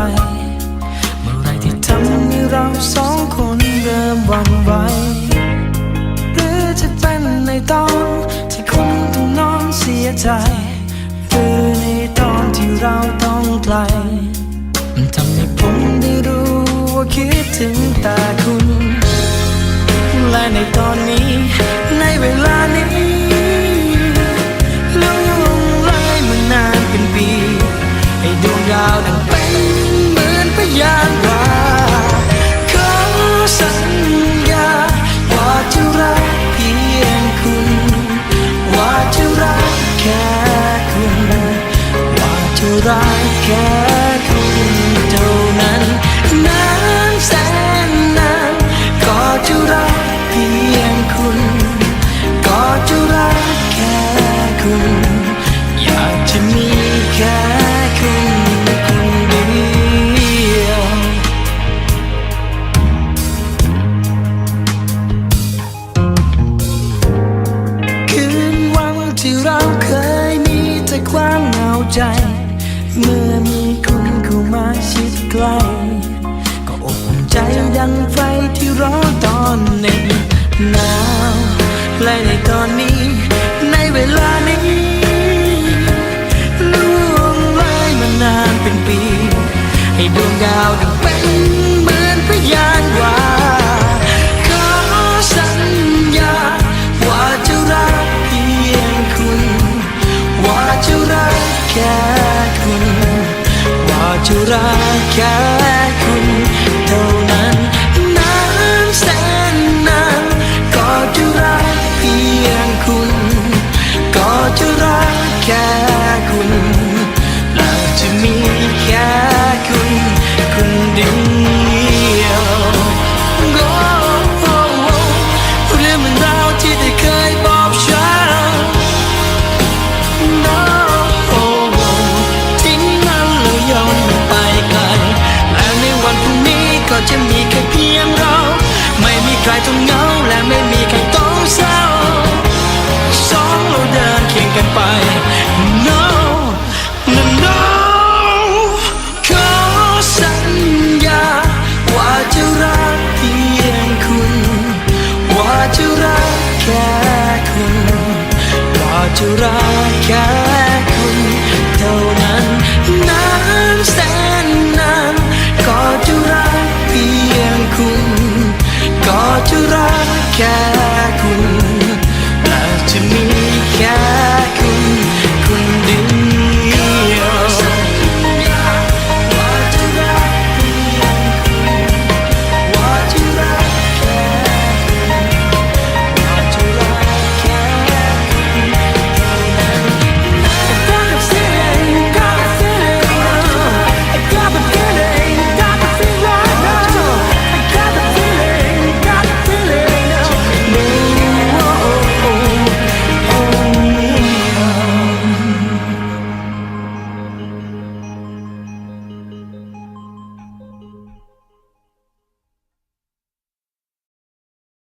ไรเมื่อไรที่ทำให้เราสองคนเริ่มวันไหวหรือจะเป็นในตอนที่คุณต้องนอนเสียใจหรือในตอนที่เราต้องไกลมันทำให้ผมได้รู้ว่าคิดถึงแต่คุณ และในตอนนี้ ในเวลานี้ลงลงไหลมานานเป็นปี ให้ดวงดาวดังเป็น เหมือนพยานว่าขอสัญญาว่าจะรักเพียงคุณ ว่าจะรักแค่คุณ ว่าจะรักแค่คุณเท่านั้น ใจ เมื่อมีคุณเข้ามาชิดใกล้ ก็อบอุ่นใจดังไฟที่ร้อนตอนเหน็บหนาวและในตอนนี้ ในเวลานี้ล่วงเลยมานานเป็นปี ให้ดวงดาวดังเป็นเหมือน จะรักแค่คุณเท่านั้นนานแสนนานก็จะรักเพียงคุณ ก็จะรักแค่คุณเราจะมีแค่คุณคนเดียว ว่า